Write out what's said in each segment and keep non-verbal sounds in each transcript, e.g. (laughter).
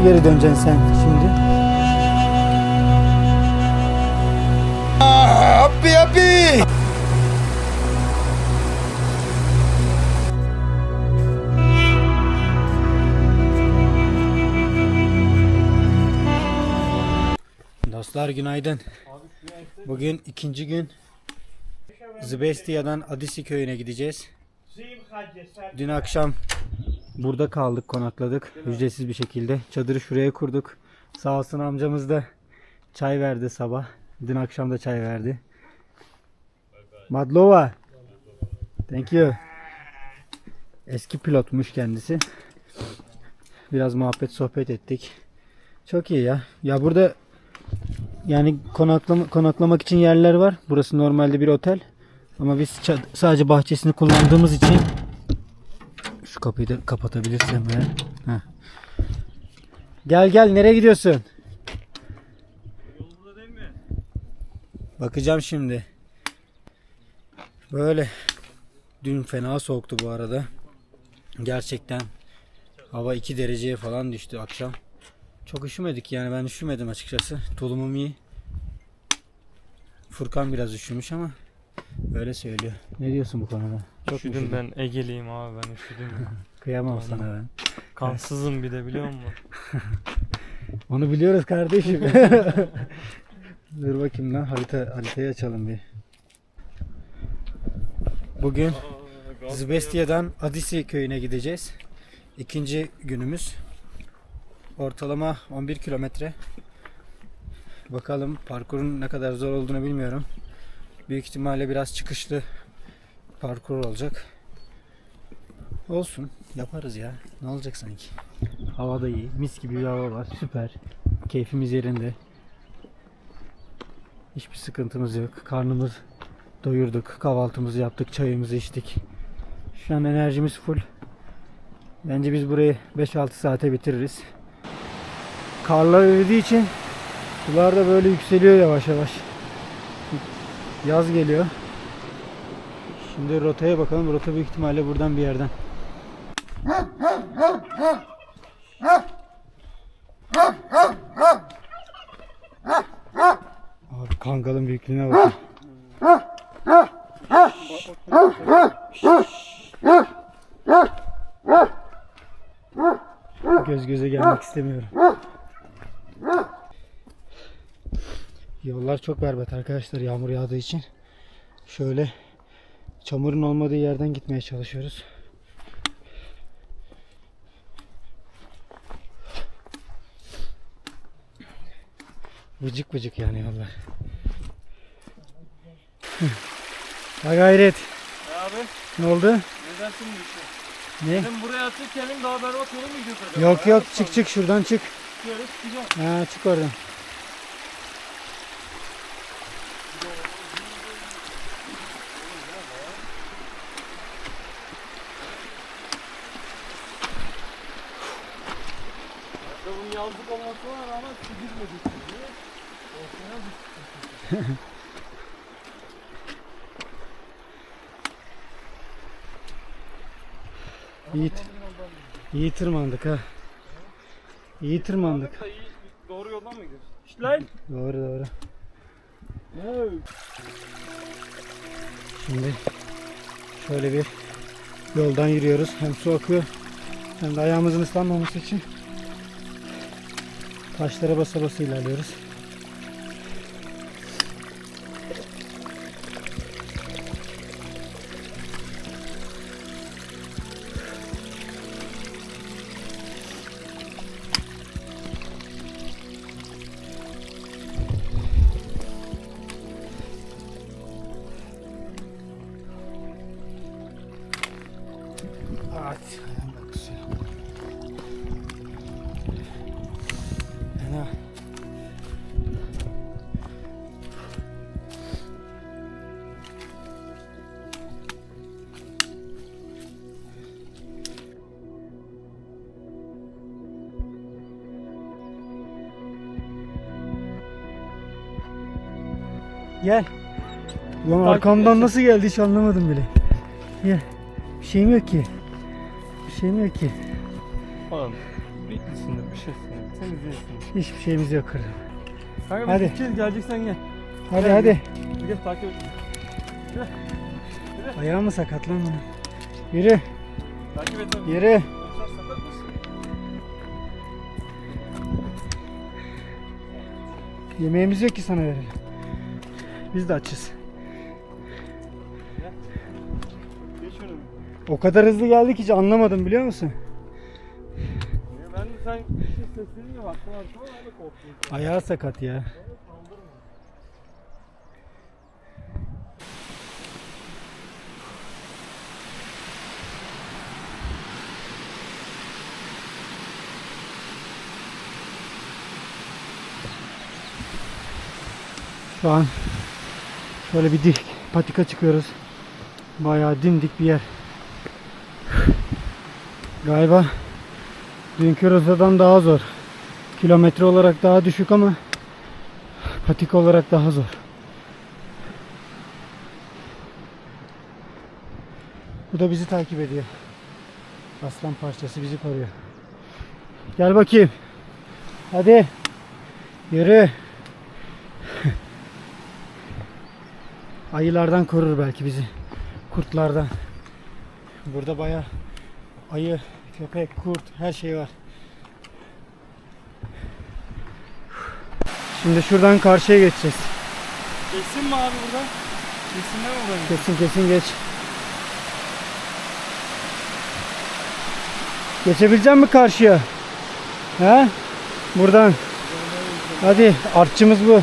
Nasıl geri döneceksin sen şimdi? Happy happy. Dostlar günaydın. Bugün ikinci gün Zbestiya'dan Adisi köyüne gideceğiz. Dün akşam burada kaldık, konakladık ücretsiz bir şekilde. Çadırı şuraya kurduk. Sağ olsun amcamız da çay verdi sabah. Dün akşam da çay verdi. Madlova. Thank you. Eski pilotmuş kendisi. Biraz muhabbet sohbet ettik. Çok iyi ya. Ya burada yani konaklama, konaklamak için yerler var. Burası normalde bir otel. Ama biz sadece bahçesini kullandığımız için şu kapıyı da kapatabilirsem ya. Heh. Gel gel nereye gidiyorsun? Bakacağım şimdi. Böyle. Dün fena soğuktu bu arada. Gerçekten hava 2 dereceye falan düştü akşam. Çok üşümedik yani ben üşümedim açıkçası. Tulumum iyi. Furkan biraz üşümüş ama öyle söylüyor. Ne diyorsun bu konuda? Çok üşüdüm üşüdün. ben Ege'liyim abi ben üşüdüm ya. (laughs) Kıyamam sana ben. Kansızım bir de biliyor musun? (laughs) Onu biliyoruz kardeşim. (laughs) Dur bakayım lan harita haritayı açalım bir. Bugün Zbestiya'dan Adisi köyüne gideceğiz. İkinci günümüz. Ortalama 11 kilometre. Bakalım parkurun ne kadar zor olduğunu bilmiyorum. Büyük ihtimalle biraz çıkışlı parkur olacak. Olsun. Yaparız ya. Ne olacak sanki? Hava da iyi. Mis gibi bir hava var. Süper. Keyfimiz yerinde. Hiçbir sıkıntımız yok. Karnımız doyurduk. Kahvaltımızı yaptık. Çayımızı içtik. Şu an enerjimiz full. Bence biz burayı 5-6 saate bitiririz. Karlar eridiği için sular da böyle yükseliyor yavaş yavaş. Yaz geliyor. Şimdi rotaya bakalım. Rota büyük ihtimalle buradan bir yerden. Abi kangalın büyüklüğüne bak. Göz göze gelmek istemiyorum. Yollar çok berbat arkadaşlar yağmur yağdığı için. Şöyle çamurun olmadığı yerden gitmeye çalışıyoruz. Vıcık vıcık yani yollar. Ha gayret. abi Ne oldu? ne dersin bu işe? Ne? Dedim buraya atırken daha berbat yolu mu gidiyoruz acaba? Yok yok çık çık şuradan çık. Şöyle çıkacağım. Ha çık oradan. Ya bunun yazlık olmasına rağmen su girmedi. Ortaya İyi, iyi tırmandık ha. İyi tırmandık. doğru yoldan mı gidiyoruz? İşte lan. Doğru doğru. Şimdi şöyle bir yoldan yürüyoruz. Hem su akıyor hem de ayağımızın ıslanmaması için taşlara basa basa ilerliyoruz. Gel. Ulan Takip arkamdan et. nasıl geldi hiç anlamadım bile. Gel. Bir şeyim yok ki. Bir şeyim yok ki. Oğlum bitlisindir bir şeysindir. Temizleyesin. Hiçbir şeyimiz yok kırdım. Kanka Hadi. Hadi. gideceğiz geleceksen gel. Hadi Gel. hadi. Gel takip et. Ayağım mı sakat lan bunun? Yürü. Takip et abi. Yürü. Yaşar sakat mısın? Yemeğimiz yok ki sana verelim. Biz de açız. O kadar hızlı geldik hiç anlamadım biliyor musun? Ben de sen bir şey sesledin ya baktım korktum. Ayağı sakat ya. Şu an şöyle bir dik patika çıkıyoruz. Bayağı dimdik bir yer. Galiba dünkü rotadan daha zor. Kilometre olarak daha düşük ama patika olarak daha zor. Bu da bizi takip ediyor. Aslan parçası bizi koruyor. Gel bakayım. Hadi. Yürü. Ayılardan korur belki bizi. Kurtlardan. Burada bayağı ayı, köpek, kurt her şey var. Şimdi şuradan karşıya geçeceğiz. Geçsin mi abi buradan? Geçsin mi buradan? Kesin kesin geç. Geçebilecek mi karşıya? He? Buradan. Hadi artçımız bu.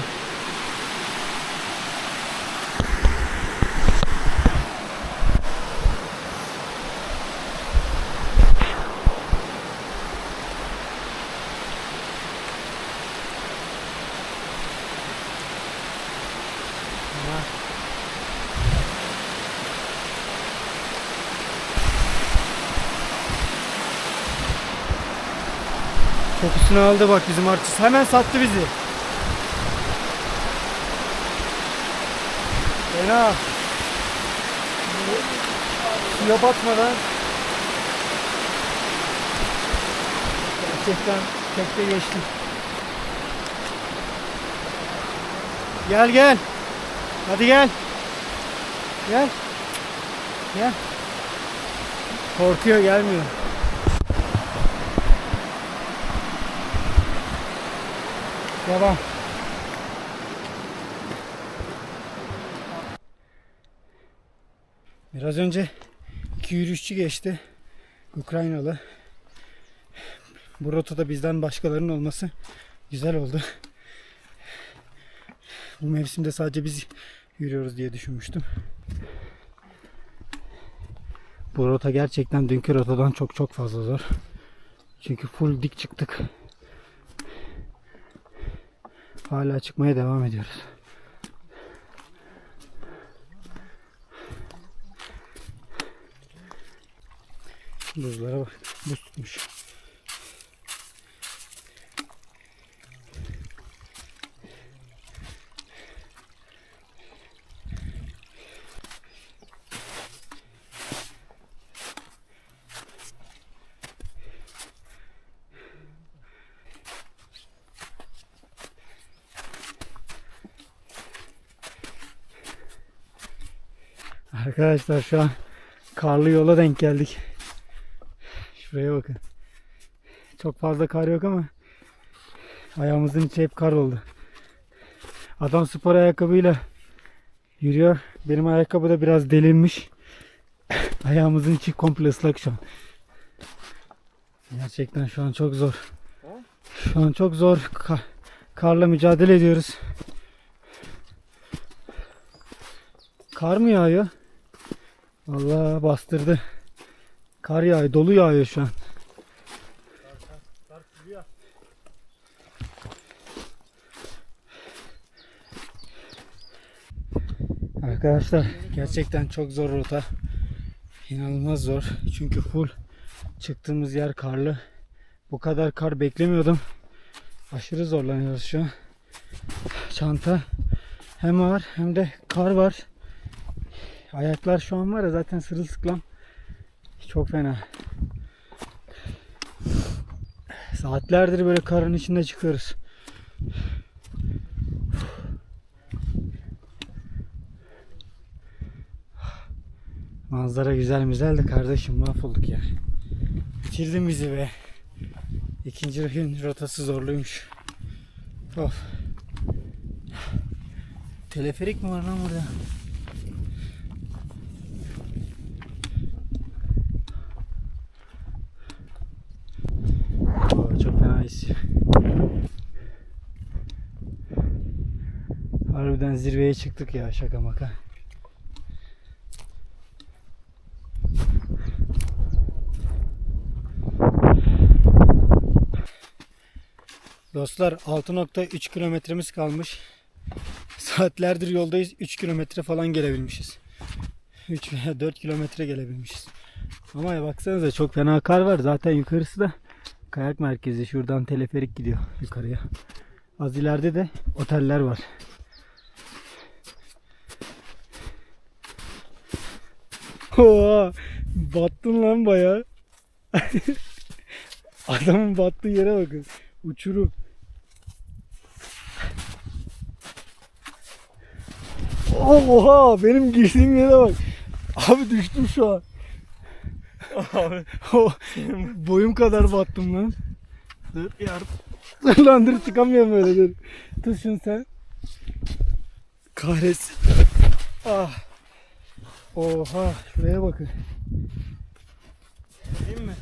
Kokusunu aldı bak bizim artçısı. Hemen sattı bizi. Fena. Suya batmadan. Gerçekten tekte geçtik. Gel gel. Hadi gel. Gel. Gel. Korkuyor gelmiyor. Devam. Biraz önce iki yürüyüşçü geçti. Ukraynalı. Bu rotada bizden başkalarının olması güzel oldu. Bu mevsimde sadece biz yürüyoruz diye düşünmüştüm. Bu rota gerçekten dünkü rotadan çok çok fazla zor. Çünkü full dik çıktık. Hala çıkmaya devam ediyoruz. Buzlara bak. Buz tutmuş. Arkadaşlar şu an karlı yola denk geldik. Şuraya bakın. Çok fazla kar yok ama ayağımızın içi hep kar oldu. Adam spor ayakkabıyla yürüyor. Benim ayakkabı da biraz delinmiş. (laughs) Ayağımızın içi komple ıslak şu an. Gerçekten şu an çok zor. Şu an çok zor. Ka- karla mücadele ediyoruz. Kar mı yağıyor? Vallahi bastırdı. Kar yağıyor, dolu yağıyor şu an. Arkadaşlar gerçekten çok zor rota. İnanılmaz zor. Çünkü full çıktığımız yer karlı. Bu kadar kar beklemiyordum. Aşırı zorlanıyoruz şu an. Çanta Hem ağır hem de kar var. Ayaklar şu an var ya zaten sırılsıklam. Çok fena. Saatlerdir böyle karın içinde çıkıyoruz. Manzara güzel güzel de kardeşim mahvolduk ya. Bitirdin bizi be. İkinci gün rotası zorluymuş. Of. Teleferik mi var lan burada? Oo, çok fena esiyor. Harbiden zirveye çıktık ya şaka maka. Dostlar 6.3 kilometremiz kalmış. Saatlerdir yoldayız. 3 kilometre falan gelebilmişiz. 3 veya 4 kilometre gelebilmişiz. Ama ya baksanıza çok fena kar var. Zaten yukarısı da kayak merkezi. Şuradan teleferik gidiyor yukarıya. Az ileride de oteller var. (laughs) Oha, battın lan baya. (laughs) Adamın battığı yere bakın. Uçurum. Oha benim girdiğim yere bak. Abi düştüm şu an. Abi (laughs) boyum kadar battım lan. Dur yardım. Dur lan dur çıkamıyorum böyle dur. Tut şunu sen. Kahretsin. Ah. Oha şuraya bakın. değil mi?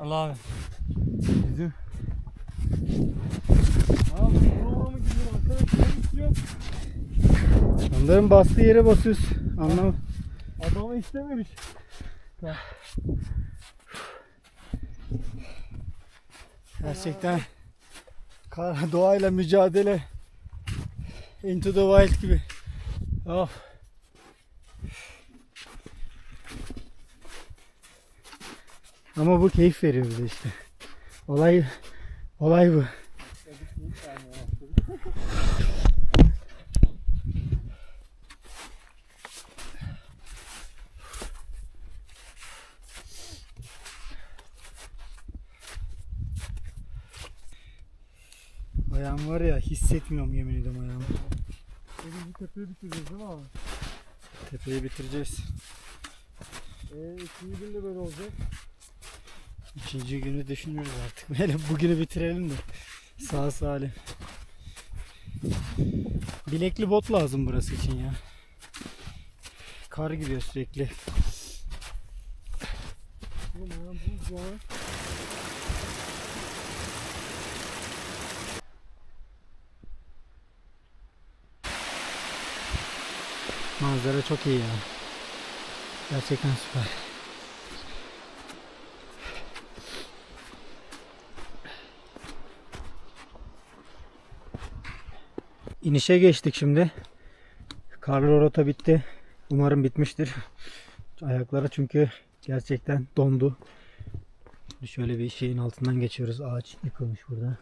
Allah abi. Bizim Abi vurma mı gidiyor arkadaş? Ne istiyor? onların bastığı yere basıyoruz. Anlam. Adamı istememiş. Gerçekten (laughs) doğayla mücadele into the wild gibi. Of. Ama bu keyif veriyor bize işte. Olay olay bu. Ayağım var ya hissetmiyorum yemin ediyorum ayağımı. Bugün bu tepeyi bitireceğiz değil mi abi? Tepeyi bitireceğiz. Eee ikinci gün de böyle olacak. İkinci günü düşünüyoruz artık. (laughs) Böyle bugünü bitirelim de. Sağ salim. Bilekli bot lazım burası için ya. Kar gidiyor sürekli. Manzara çok iyi ya. Gerçekten süper. İnişe geçtik şimdi. Karlı rota bitti. Umarım bitmiştir. Ayaklara çünkü gerçekten dondu. Şöyle bir şeyin altından geçiyoruz. Ağaç yıkılmış burada.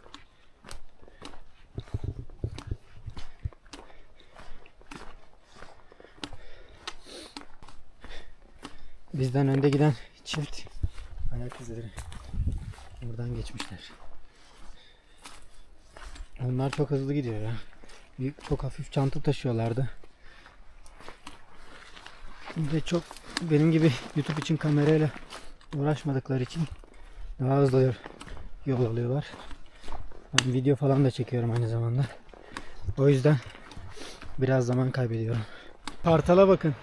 Bizden önde giden çift ayak izleri. Buradan geçmişler. Onlar çok hızlı gidiyor ya. Bir, çok hafif çanta taşıyorlardı. Ve çok benim gibi YouTube için kamerayla uğraşmadıkları için daha hızlı yol- alıyorlar. Ben video falan da çekiyorum aynı zamanda. O yüzden biraz zaman kaybediyorum. Kartala bakın.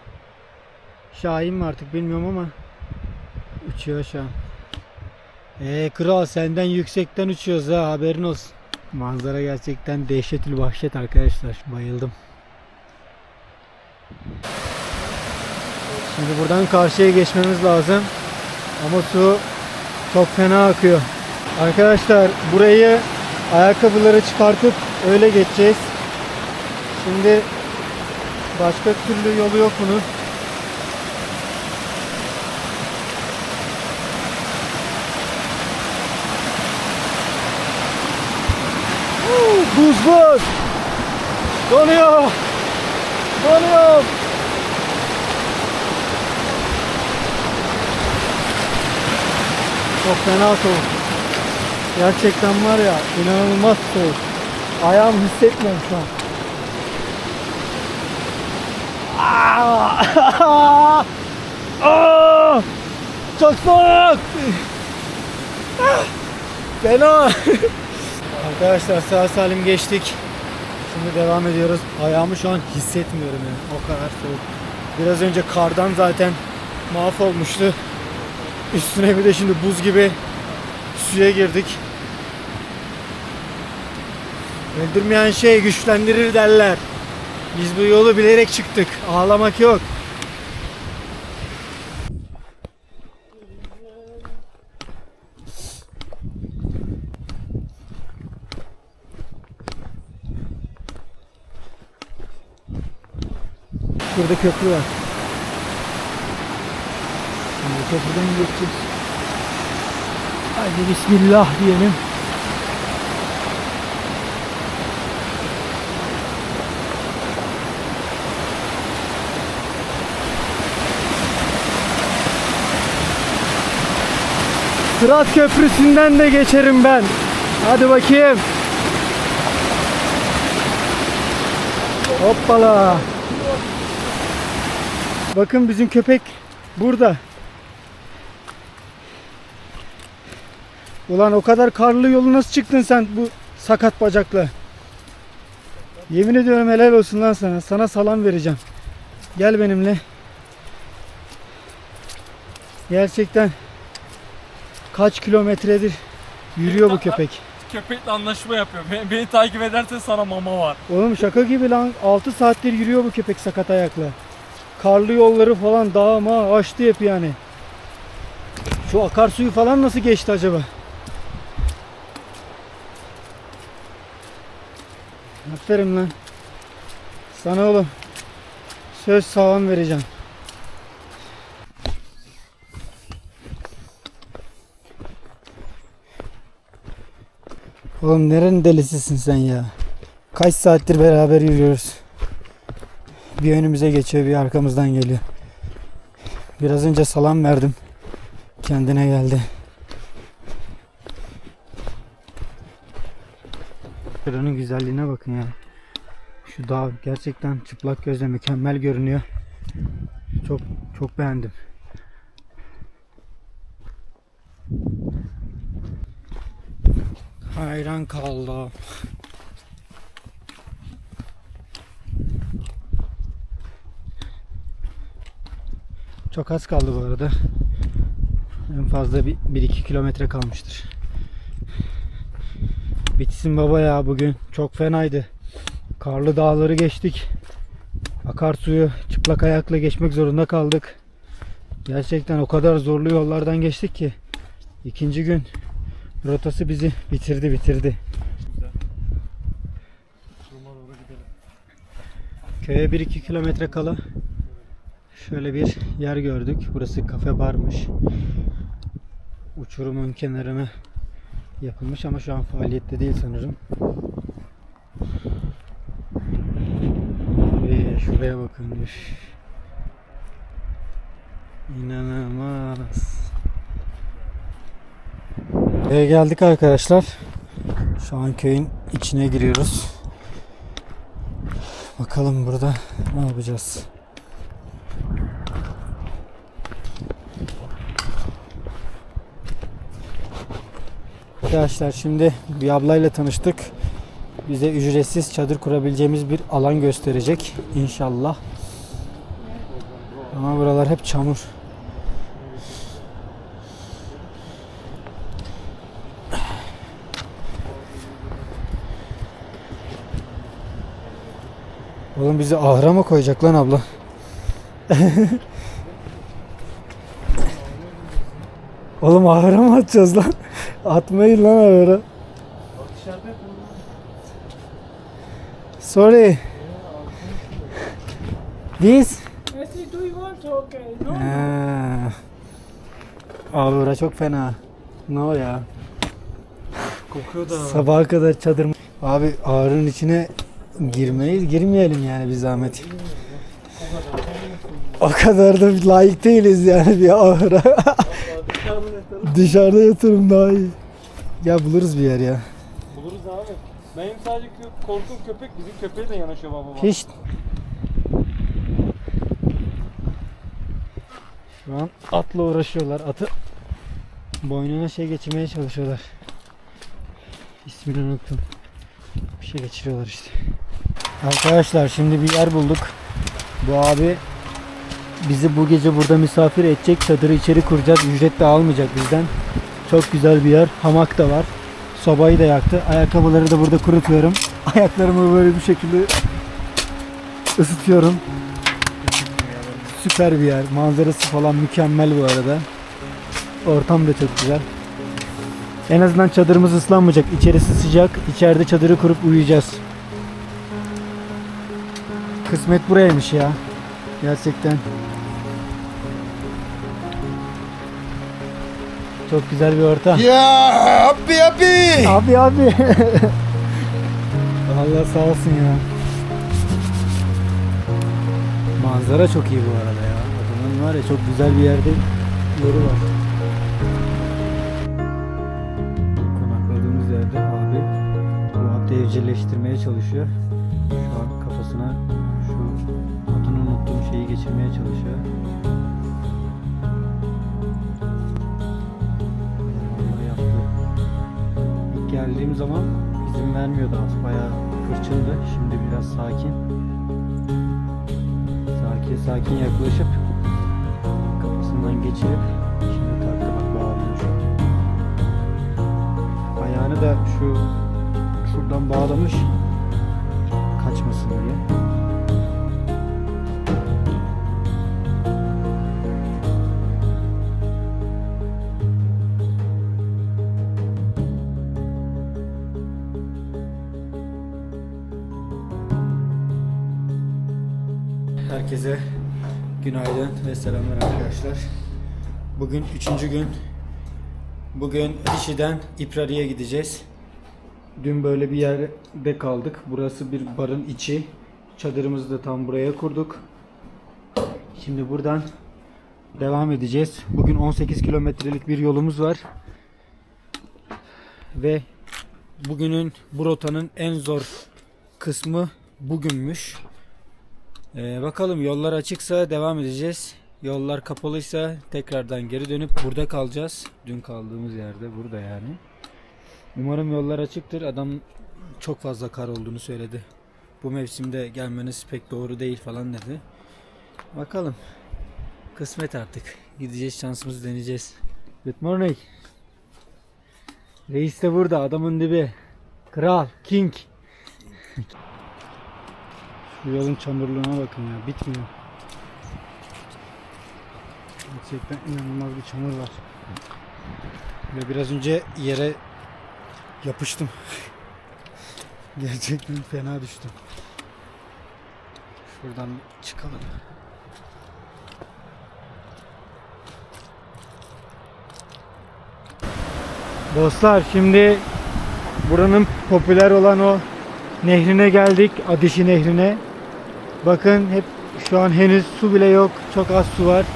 Şahin mi artık bilmiyorum ama uçuyor şu an. Ee kral senden yüksekten uçuyoruz ha haberin olsun. Manzara gerçekten dehşetül vahşet arkadaşlar. Bayıldım. Şimdi buradan karşıya geçmemiz lazım. Ama su çok fena akıyor. Arkadaşlar burayı ayakkabıları çıkartıp öyle geçeceğiz. Şimdi başka türlü yolu yok bunun. Buz. Donuyor. Donuyor. Çok fena soğuk. Gerçekten var ya inanılmaz soğuk. Ayağım hissetmiyorum şu an. (laughs) Çok soğuk. Ah! Fena. (laughs) Arkadaşlar sağ salim geçtik. Şimdi devam ediyoruz. Ayağımı şu an hissetmiyorum yani. O kadar soğuk. Biraz önce kardan zaten mahvolmuştu. Üstüne bir de şimdi buz gibi suya girdik. Öldürmeyen şey güçlendirir derler. Biz bu yolu bilerek çıktık. Ağlamak yok. Burada köprü var. Şimdi köprüden geçeceğiz. Hadi bismillah diyelim. Sırat Köprüsü'nden de geçerim ben. Hadi bakayım. Hoppala. Bakın bizim köpek burada. Ulan o kadar karlı yolu nasıl çıktın sen bu sakat bacakla? Yemin ediyorum helal olsun lan sana. Sana salam vereceğim. Gel benimle. Gerçekten kaç kilometredir yürüyor bu köpek. Köpekle anlaşma yapıyor. Beni, beni takip edersen sana mama var. Oğlum şaka gibi lan 6 saattir yürüyor bu köpek sakat ayakla. Karlı yolları falan dağ ma açtı hep yani. Şu akarsuyu falan nasıl geçti acaba? Aferin lan. Sana oğlum söz sağlam vereceğim. Oğlum nerenin delisisin sen ya? Kaç saattir beraber yürüyoruz. Bir önümüze geçiyor, bir arkamızdan geliyor. Biraz önce salam verdim. Kendine geldi. Şuranın güzelliğine bakın ya. Şu dağ gerçekten çıplak gözle mükemmel görünüyor. Çok çok beğendim. Hayran kaldım. Çok az kaldı bu arada. En fazla bir 1-2 kilometre kalmıştır. Bitsin baba ya bugün. Çok fenaydı. Karlı dağları geçtik. Akarsuyu çıplak ayakla geçmek zorunda kaldık. Gerçekten o kadar zorlu yollardan geçtik ki. ikinci gün rotası bizi bitirdi bitirdi. Köye 1-2 kilometre kala şöyle bir yer gördük. Burası kafe barmış. Uçurumun kenarına yapılmış ama şu an faaliyette değil sanırım. Ve şuraya bakın. Üf. İnanılmaz. Ve geldik arkadaşlar. Şu an köyün içine giriyoruz. Bakalım burada ne yapacağız. Arkadaşlar şimdi bir ablayla tanıştık. Bize ücretsiz çadır kurabileceğimiz bir alan gösterecek inşallah. Ama buralar hep çamur. Oğlum bizi ahıra mı koyacak lan abla? (laughs) Oğlum ahıra mı atacağız lan? Atmayın lan ahıra. Sorry. This? I said, do you want? Okay. No. Ha. Abi bura çok fena. No ya. Kokuyor da. Sabaha kadar çadır. Abi ağrının içine Girmeyiz, girmeyelim yani bir zahmet. O kadar da layık değiliz yani bir ahıra. (laughs) Dışarıda yatırım daha iyi. Ya buluruz bir yer ya. Buluruz abi. Benim sadece kö- korkum köpek. Bizim köpeğe de yanaşıyor baba. Hiç. Şu an atla uğraşıyorlar. Atı boynuna şey geçirmeye çalışıyorlar. İsmini unuttum. Bir şey geçiriyorlar işte. Arkadaşlar şimdi bir yer bulduk. Bu abi bizi bu gece burada misafir edecek. Çadırı içeri kuracağız. Ücret de almayacak bizden. Çok güzel bir yer. Hamak da var. Sobayı da yaktı. Ayakkabıları da burada kurutuyorum. (laughs) Ayaklarımı böyle bir şekilde ısıtıyorum. Süper bir yer. Manzarası falan mükemmel bu arada. Ortam da çok güzel. En azından çadırımız ıslanmayacak. İçerisi sıcak. İçeride çadırı kurup uyuyacağız. Kısmet buraymış ya. Gerçekten. Çok güzel bir ortam. Ya abi abi. Abi abi. (laughs) Allah sağ olsun ya. Manzara çok iyi bu arada ya. Adamın var ya çok güzel bir yerde yeri var. Konakladığımız yerde abi bu evcilleştirmeye çalışıyor. Şu an kafasına şu adını unuttuğum şeyi geçirmeye çalışıyor. Geldiğim zaman izin vermiyordu at. Bayağı hırçındı. Şimdi biraz sakin. Sakin sakin yaklaşıp kafasından geçirip şimdi taktı bak bağlıyor. Ayağını da şu şuradan bağlamış kaçmasın diye. Herkese günaydın ve selamlar arkadaşlar. Bugün üçüncü gün. Bugün Dişi'den İprari'ye gideceğiz. Dün böyle bir yerde kaldık. Burası bir barın içi. Çadırımızı da tam buraya kurduk. Şimdi buradan devam edeceğiz. Bugün 18 kilometrelik bir yolumuz var. Ve bugünün bu rotanın en zor kısmı bugünmüş. Ee, bakalım yollar açıksa devam edeceğiz. Yollar kapalıysa tekrardan geri dönüp burada kalacağız. Dün kaldığımız yerde burada yani. Umarım yollar açıktır. Adam çok fazla kar olduğunu söyledi. Bu mevsimde gelmeniz pek doğru değil falan dedi. Bakalım. Kısmet artık. Gideceğiz şansımızı deneyeceğiz. Good morning. Reis de burada adamın dibi. Kral, king. Şu yolun çamurluğuna bakın ya bitmiyor. Gerçekten inanılmaz bir çamur var. Ve biraz önce yere yapıştım. (laughs) Gerçekten fena düştüm. Şuradan çıkalım. Dostlar şimdi buranın popüler olan o nehrine geldik. Adişi nehrine. Bakın hep şu an henüz su bile yok. Çok az su var.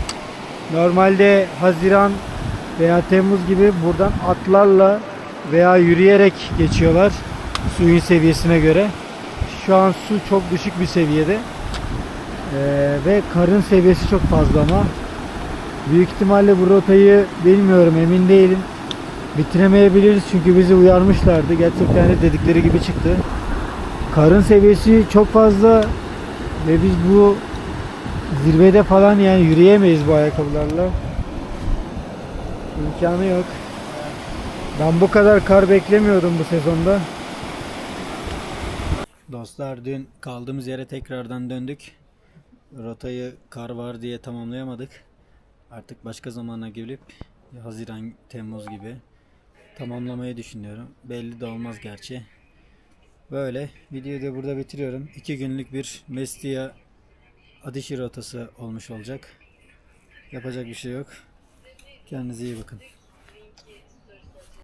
Normalde Haziran veya Temmuz gibi buradan atlarla veya yürüyerek geçiyorlar suyun seviyesine göre. Şu an su çok düşük bir seviyede. Ee, ve karın seviyesi çok fazla ama büyük ihtimalle bu rotayı bilmiyorum emin değilim. Bitiremeyebiliriz çünkü bizi uyarmışlardı. Gerçekten de dedikleri gibi çıktı. Karın seviyesi çok fazla ve biz bu zirvede falan yani yürüyemeyiz bu ayakkabılarla. İmkanı yok. Ben bu kadar kar beklemiyordum bu sezonda. Dostlar dün kaldığımız yere tekrardan döndük. Rotayı kar var diye tamamlayamadık. Artık başka zamana gelip Haziran, Temmuz gibi tamamlamayı düşünüyorum. Belli de olmaz gerçi. Böyle videoyu da burada bitiriyorum. İki günlük bir Mestia Adişi rotası olmuş olacak. Yapacak bir şey yok. Kendinize iyi bakın.